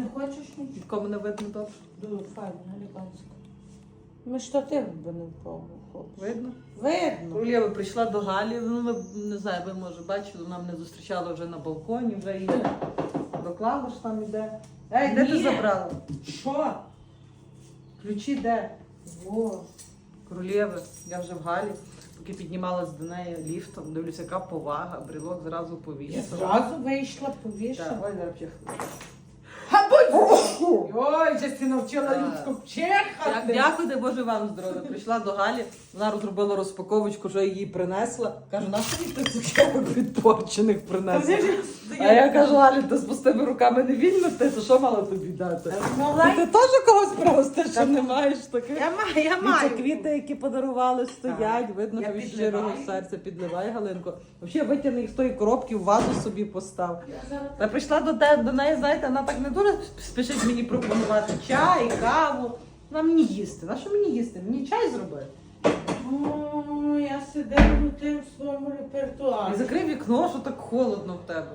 Не хочеш ні? Кому не видно добре? Дуже файно, елегантсько. Ми штатив би не пробували. Видно? Видно. Королєва прийшла до Галі, ну ви не знаю, ви може бачили, вона мене зустрічала вже на балконі, вже її доклала ж там іде. Ей, де ти Ні. забрала? Що? Ключі де? Во. Королєви, я вже в Галі, поки піднімалась до неї ліфтом, дивлюся, яка повага, брелок зразу Я повісила. зразу вийшла, Так, повішала. ой, зараз п'ях. А будь! Ой, вже ти навчила Так. людську Дя- чехати. Дякую, Боже вам здоров'я. Прийшла до Галі, вона розробила розпаковочку, вже її принесла. Кажу, на що ти цукерок відпорчених принесла? А я кажу, Галі, ти з пустими руками не вільнути, то що мала тобі дати? Могла Ти теж когось простиш, що не маєш таких? Я маю, я Це маю. квіти, які подарували, стоять, видно, Я тобі підливаю. щирого серця підливай, Галинко. Взагалі витягни їх з тої коробки, в вазу собі постав. Я Та прийшла до те, до неї, знаєте, вона так не дуже спішить мені пропонувати чай, каву. Вона мені їсти. На що мені їсти? Мені чай зроби. О, я сидаю тим в своєму І репертуарі. закрив вікно, що так холодно в тебе.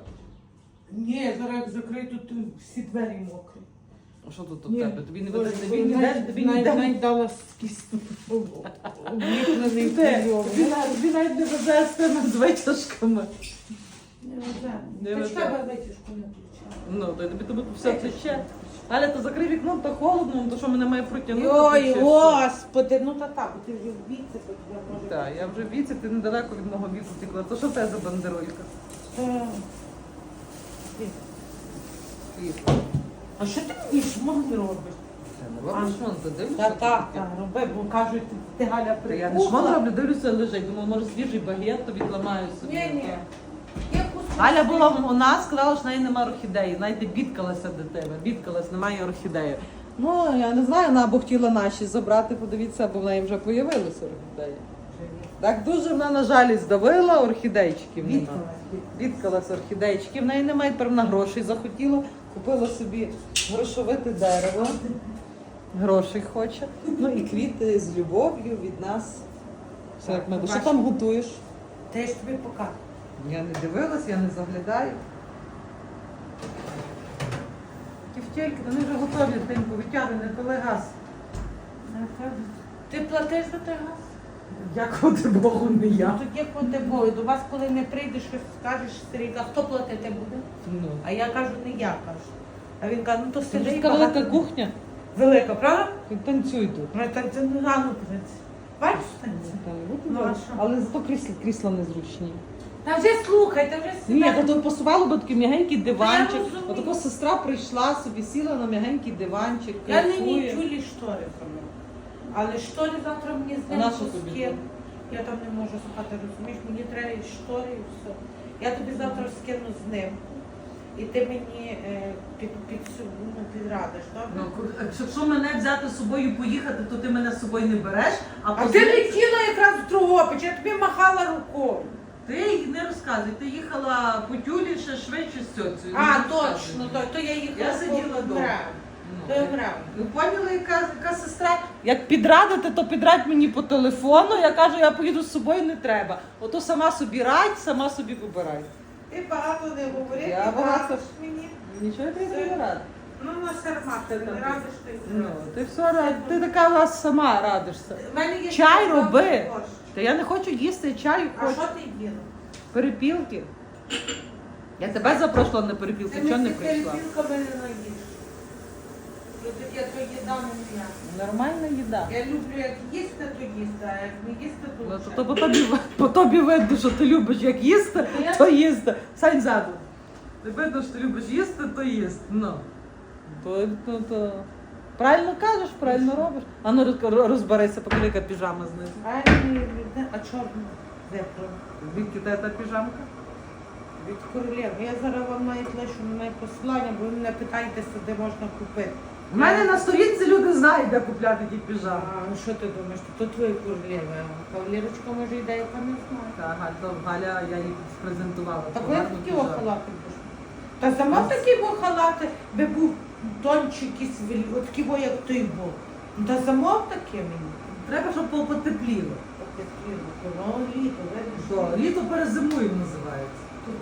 Ні, зараз як закрию, тут всі двері мокрі. А що тут у Ні, тебе? Тобі не Боже, видно, тобі коли ніде, навіть- тобі навіть- ніде. навіть дала не Де? Тобі навіть- тобі навіть не веде з тими з витяжками. Не веде. Не ж веде. тебе витяжку не включала. Ну, то тобі тобі все тече. Аля, то закрий вікно, то холодно, ну, то що мене має протягнути? Ой, чи що? господи, ну та так, ти вже в віці, то тебе може. Так, я вже в віці, ти недалеко від мого віку тікла. То що це за бандеролька? Е. А що ти мені шмон робиш? Це не робиш шмон, ти дивишся? Та так, так, роби, бо кажуть, ти, ти Галя Та я не прикухла. шмон роблю, дивлюся, лежить. Думаю, може свіжий багет, то відламаю собі. Ні, ні. Я Галя була у нас, сказала, що в неї немає орхідеї. Знаєте, бідкалася до тебе, бідкалась, немає орхідеї. Ну, я не знаю, вона або хотіла наші забрати, подивіться, або в неї вже появилися орхідеї. Так дуже вона, на жаль, здавила орхідейчиків. нема. Орхідейчики. В неї немає певна грошей захотіла. Купила собі грошовите дерево. Грошей хоче. Ну і квіти з любов'ю від нас. Все як ми. Що там готуєш? Та я ж тобі покажу. Я не дивилась, я не заглядаю. Тівтєльки, вони вже готові, витягли, не коли газ. Ти платиш за той газ? Дякувати Богу, не Ну, я. Тоді коли бою. До вас, коли не прийдеш, щось скажеш, Сергійка, хто платити буде? Ну. А я кажу, не я кажу. А він каже, ну то сиди така велика багато- кухня. Велика, правда? Танцюй тут. Ну, так це не рано. Бачиш танці? Ну, а що? Але зато крісла, крісла незручні. Та вже слухай, та вже Ні, сідай. та то посувало би такий м'ягенький диванчик. розумію. Отако сестра прийшла собі, сіла на м'ягенький диванчик. Я кайфує. чулі штори саме. Але штори завтра мені з А ним на що тобі скину. Я там не можу спати, розумієш, мені треба і штори і все. Я тобі завтра скину з ним. І ти мені е, під, під, ну, підрадиш, Ну, добре? якщо мене взяти з собою поїхати, то ти мене з собою не береш, а, А ти летіла якраз в Дрогобич, я тобі махала рукою. Не розказуй, ти їхала по тюлі ще швидше з цьоцею. А, точно, то, то я їхала. Я сиділа вдома. Ну, То я грав. Ви поняли, яка, яка сестра? Як підрадити, то підрадь мені по телефону. Я кажу, я поїду з собою, не треба. Ото сама собі радь, сама собі вибирай. Ти багато не говори, Я ти багато. радиш мені. Нічого ти не рад. Ну, на сермах, ти не радиш, ти Ну, ти все рад. Ти така у вас сама радишся. В мене є Чай роби. Та я не хочу їсти чаю, А хочу що ти їла? Перепілки. Я тебе запрошувала на перепілки, чого не прийшла? перепілками не наїш. Ну, тоді то їда не моя. Нормальна їда. Я люблю як їсти, то їсти, а як не їсти, то Ну, то, то по, тобі, по тобі видно, що ти любиш як їсти, я- то їсти. Сань ззаду. Ти видно, що ти любиш їсти, то їсти. Ну. То, то, то. Правильно кажеш, правильно робиш. А ну роз- роз- розберися, яка піжама знизу. А, ні, не- а чорну зеплю. Звідки та та піжамка? Від королів. Я зараз вам навіть лишу на моє посилання, бо ви мене питаєтеся, де можна купити. У мене на сторінці люди знають, де купляти ті піжами. А ну, що ти думаєш? То твої королеви. Кавалерочка може йде, яка не знає. Так, Галь, то Галя, я їй презентувала. Так ви такі піжаму. халати. Та сама такі бо халати, би був тончик якийсь, от такий як той був. Ну, Та замов таке мені. Треба, щоб потепліло. Потепліло, літо, видиш. Літо перезимує називається. Тут